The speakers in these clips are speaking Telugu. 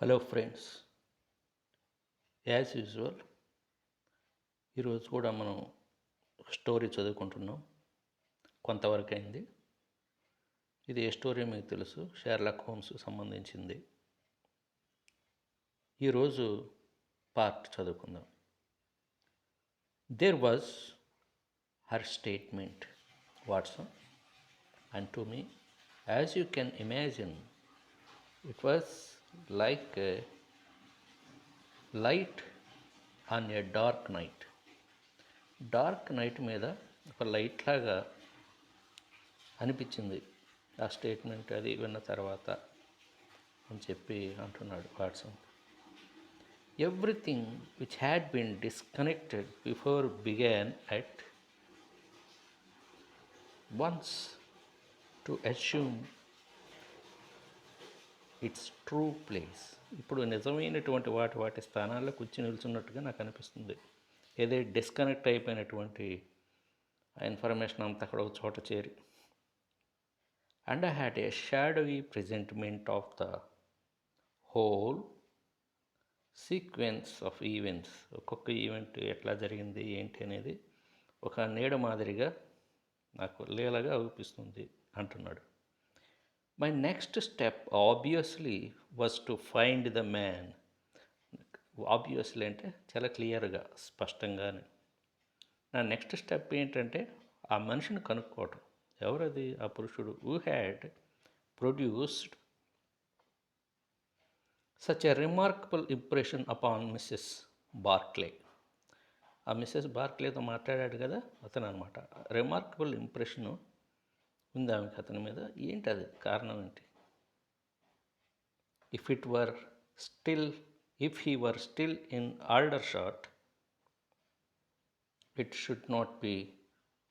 హలో ఫ్రెండ్స్ యాజ్ యూజువల్ ఈరోజు కూడా మనం స్టోరీ చదువుకుంటున్నాం. కొంతవరకు అయింది. ఇది ఏ స్టోరీ మీకు తెలుసు? షేర్లాక్ హోమ్స్ సంబంధించింది. ఈరోజు పార్ట్ చదువుకుందాం. There was her statement Watson and to me as you can imagine it was like light on a dark night. Dark night మీద ఒక లైట్ లాగా అనిపించింది. ఆ స్టేట్మెంట్ అది విన్న తర్వాత అని చెప్పి అంటున్నాడు Watson. Everything which had been disconnected before began at once to assume its true place ఇప్పుడు నిజమైనటువంటి వాటి వాటి స్థానాల్లో కూర్చి నిల్చున్నట్టుగా నాకు అనిపిస్తుంది. ఏదే డిస్కనెక్ట్ అయిపోయినటువంటి ఆ ఇన్ఫర్మేషన్ అంతా అక్కడ ఒక చోట చేరి. And I had a shadowy presentment of the whole sequence of events ఒక్కొక్క ఈవెంట్ ఎట్లా జరిగింది ఏంటి అనేది ఒక నీడ మాదిరిగా నాకు లీలగా అనిపిస్తుంది అంటున్నాడు. My next step obviously was to find the man obviously అంటే చాలా క్లియర్గా స్పష్టంగానే. నా నెక్స్ట్ స్టెప్ ఏంటంటే ఆ మనిషిని కనుక్కోవటం. ఎవరది? ఆ పురుషుడు. Who had produced such a remarkable impression upon Mrs Barclay ఆ మిస్సెస్ బార్క్లేతో మాట్లాడాడు కదా అతను అనమాట రిమార్కబుల్ ఇంప్రెషను ఉంది ఆమెకి అతని మీద. ఏంటి అది కారణం ఏంటి? If it were still if he were still in Aldershot it should not be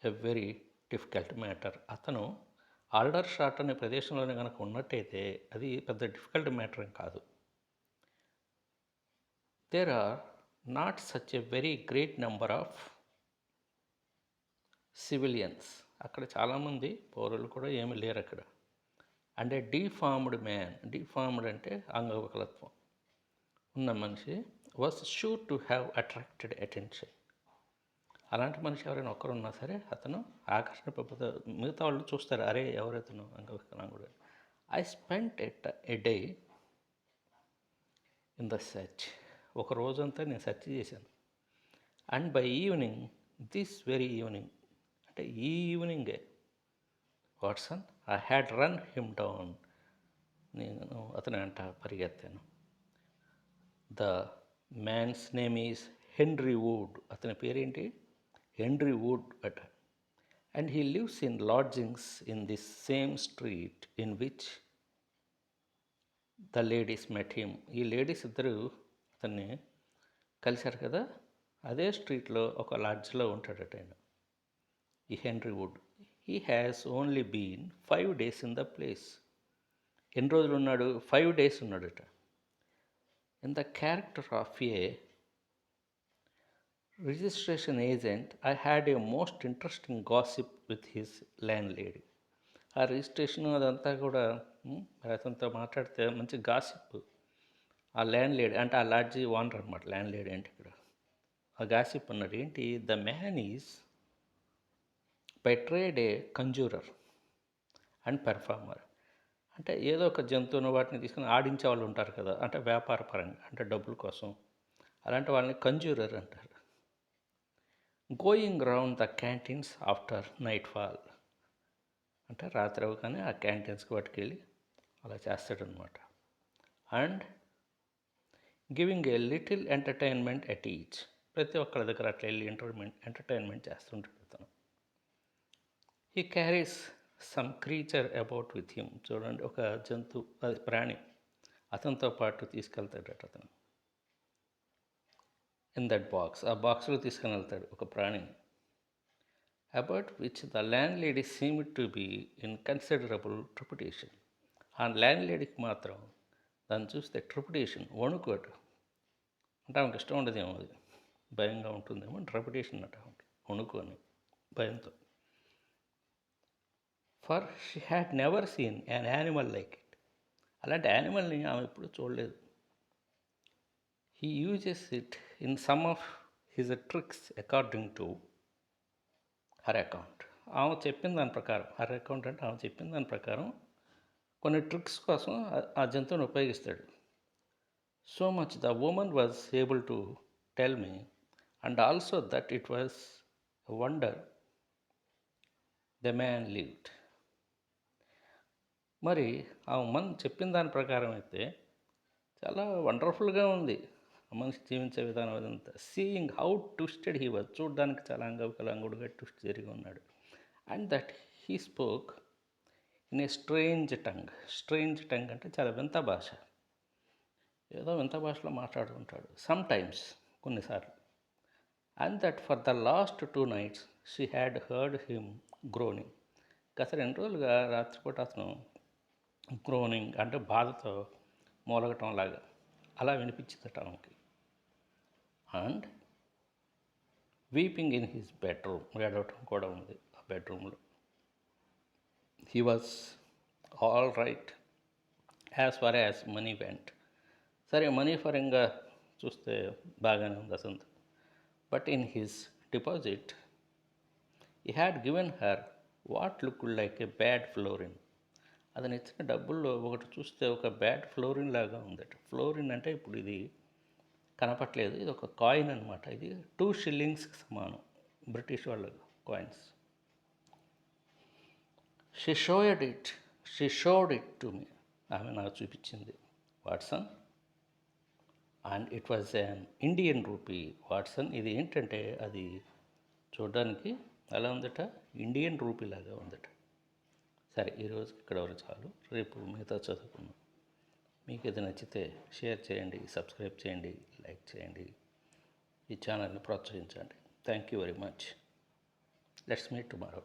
a very difficult matter అతను ఆల్డర్ షాట్ అనే ప్రదేశంలోనే కనుక ఉన్నట్టయితే అది పెద్ద డిఫికల్ట్ మ్యాటర్ ఏం కాదు. There are not such a very great number of civilians అక్కడ చాలామంది పౌరులు కూడా ఏమి లేరు అక్కడ. And A deformed man deformed అంటే అంగవికలత్వం. ఉన్న మనిషి was sure to have attracted attention. అలాంటి మనిషి ఎవరైనా ఒక్కరు ఉన్నా సరే అతను ఆకర్షణ మిగతా వాళ్ళు చూస్తారు అరే ఎవరైతను అంగవికలాంగుడు. I spent at a day in the search ఒక రోజంతా నేను సెర్చ్ చేశాను. And by evening this very evening అంటే ఈ ఈవినింగే. Watson I had run him down. నేను అతని అంట పరిగెత్తాను. The man's name is Henry Wood. అతని పేరేంటి? హెన్రీ వుడ్ అట and he lives in lodgings in this same street in which the ladies met him. ఈ లేడీస్ ఇద్దరు అతన్ని కలిశారు కదా? అదే స్ట్రీట్లో ఒక లాడ్జ్లో ఉంటాడట ఆయన. Henry Wood. He has only been five days in the place ఎన్ని రోజులు ఉన్నాడు? ఫైవ్ డేస్ ఉన్నాడట. In the character of a registration agent I had a most interesting gossip with his landlady ఆ రిజిస్ట్రేషన్ అదంతా కూడా అతనితో మాట్లాడితే మంచి గాసిప్ ఆ ల్యాండ్ లేడీ అంటే ఆ లాడ్జీ ఓనర్ అనమాట ల్యాండ్ లేడీ అంటే ఇక్కడ. ఆ గాసిప్ అన్నాడు ఏంటి? The man is by a conjurer and performer. అంటే ఏదో ఒక జంతువును వాటిని తీసుకుని ఆడించే వాళ్ళు ఉంటారు కదా అంటే వ్యాపార పరంగా అంటే డబ్బుల కోసం. అలాంటి వాళ్ళని కంజూరర్ అంటారు. Going round the canteens after nightfall అంటే రాత్రి అవగానే ఆ క్యాంటీన్స్కి పట్టుకెళ్ళి అలా చేస్తాడనమాట and giving a little entertainment at each ప్రతి ఒక్కరి దగ్గర అట్లా వెళ్ళి ఎంటర్టైన్మెంట్ ఎంటర్టైన్మెంట్ చేస్తుంటాడు అతను he carries some creature about with him చూడండి ఒక జంతు అది ప్రాణి. అతనితో పాటు తీసుకెళ్తాడట అతను. ఇన్ దట్ బాక్స్ ఆ బాక్స్లో తీసుకుని వెళ్తాడు ఒక ప్రాణిని about which the landlady seem to be in considerable trepidation ఆ ల్యాండ్ లేడీకి మాత్రం దాన్ని చూస్తే ట్రిపుటేషన్ వణుకోట అంటే ఆమెకి ఇష్టం ఉండదేమో అది. భయంగా ఉంటుందేమో ట్రిపుటేషన్ అంట ఆమెకి. వణుకొని భయంతో. For she had never seen an animal like it. అలాంటి యానిమల్ని ఆమె ఎప్పుడు చూడలేదు. He uses it in some of his tricks according to her account. ఆమె చెప్పిన దాని ప్రకారం హర్ అకౌంట్ అంటే ఆమె చెప్పిన దాని ప్రకారం కొన్ని ట్రిక్స్ కోసం ఆ- జంతువుని ఉపయోగిస్తాడు. So much the woman was able to tell me and also that it was wonder the man lived. మరి ఆ ఉమన్ చెప్పిన దాని ప్రకారం అయితే చాలా వండర్ఫుల్గా ఉంది. ఆ మనిషి జీవించే విధానం అదంతా. Seeing how twisted he was చూడడానికి చాలా అంగవికలంగుడుగా ట్విస్ట్ జరిగి ఉన్నాడు. And that he spoke in a strange tongue strange tongue అంటే చాలా వింత భాష. ఏదో వింత భాషలో మాట్లాడుతుంటాడు సమ్ టైమ్స్ కొన్నిసార్లు. And that for the last two nights she had heard him groaning గత రెండు రోజులుగా రాత్రిపూట అతను గ్రోనింగ్ అంటే బాధతో మూలగటం లాగా. అలా వినిపించిందట ఆమెకి. And weeping in his bedroom ఏడవటం కూడా ఉంది ఆ బెడ్రూమ్లో. He was all right as far as money went. సరే మనీ పరంగా చూస్తే బాగానే ఉంది Anant but in his deposit he had given her what look like a bad florin అతను ఇచ్చిన డబ్బుల్లో ఒకటి చూస్తే ఒక బ్యాడ్ ఫ్లోరిన్ లాగా ఉందట. ఫ్లోరిన్ అంటే ఇప్పుడు ఇది కనపట్లేదు. ఇది ఒక కాయిన్ అనమాట ఇది టూ షిల్లింగ్స్కి సమానం. బ్రిటిష్ వాళ్ళ coins. She showed it she showed it to me ఆమె నాకు చూపించింది Watson. And it was an Indian rupee Watson ఇది ఏంటంటే అది చూడడానికి ఎలా ఉందట? ఇండియన్ రూపీ లాగా ఉందట. సరే ఈరోజు ఇక్కడ వరకు చాలు. రేపు మిగతా చదువుకుందాం. మీకు ఇది నచ్చితే షేర్ చేయండి సబ్స్క్రైబ్ చేయండి లైక్ చేయండి. ఈ ఛానల్ని ప్రోత్సహించండి. Thank you very much. Let's meet tomorrow.